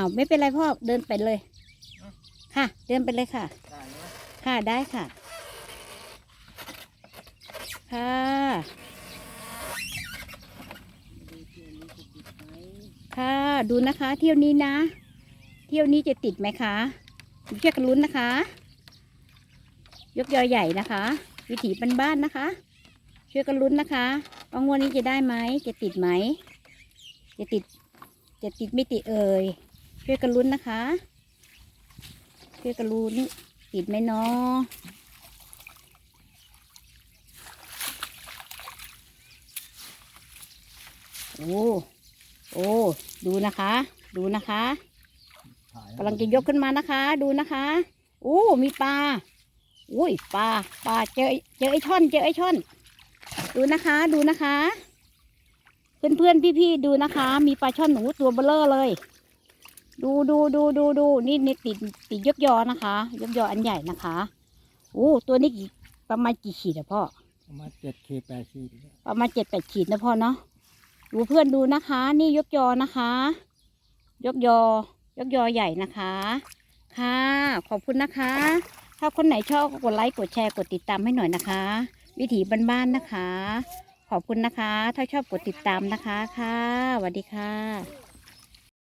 าวไม่เป็นไรพ่อเดินไปเลย ค่ะ เดินไปเลยค่ะ ได้ไหมค่ะได้ค่ะ ค่ะ ค่ะดูนะคะ เที่ยวนี้นะ เที่ยวนี้จะติดไหมคะเช่วยกันลุ้นนะคะ ยกยอใหญ่นะคะ วิถีบ้านๆนะคะช่วยกันลุ้นนะคะว่างวดนี้จะได้ไหม จะติดไหม จะติด จะติดไม่ติดเอ่ย ช่วยกันลุ้นนะคะช่วยกันลุ้นติดไหมเนาะโอ้โอ้ดูนะคะ ดูนะคะกำลังจะยกขึ้นมานะคะ ดูนะคะโอ้มีปลาอุ้ยปลาปลาเจอเจอไอช่อน เจอไอช่อน ดูนะคะ ดูนะคะ เพื่อนเพื่อนพี่พี่ๆดูนะคะ มีปลาช่อนหนูตัวเบลเลอร์เลย ดูดูดูดูดูนี่นี่ติดติดยกยอนะคะยกยออันใหญ่นะคะโอ้ตัวนี้กี่ประมาณกี่ขีดอะพ่อประมาณเจ็ดขีดแปดขีดประมาณเจ็ดแปดขีดนะพ่อเนาะดูเพื่อนดูนะคะ นี่ยกยอนะคะยกยอยกยอใหญ่นะคะ ค่ะ ขอบคุณนะคะ ถ้าคนไหนชอบก็กดไลค์กดแชร์กดติดตามให้หน่อยนะคะ วิถีบ้านๆนะคะ ขอบคุณนะคะ ถ้าชอบกดติดตามนะคะค่ะสวัสดีค่ะ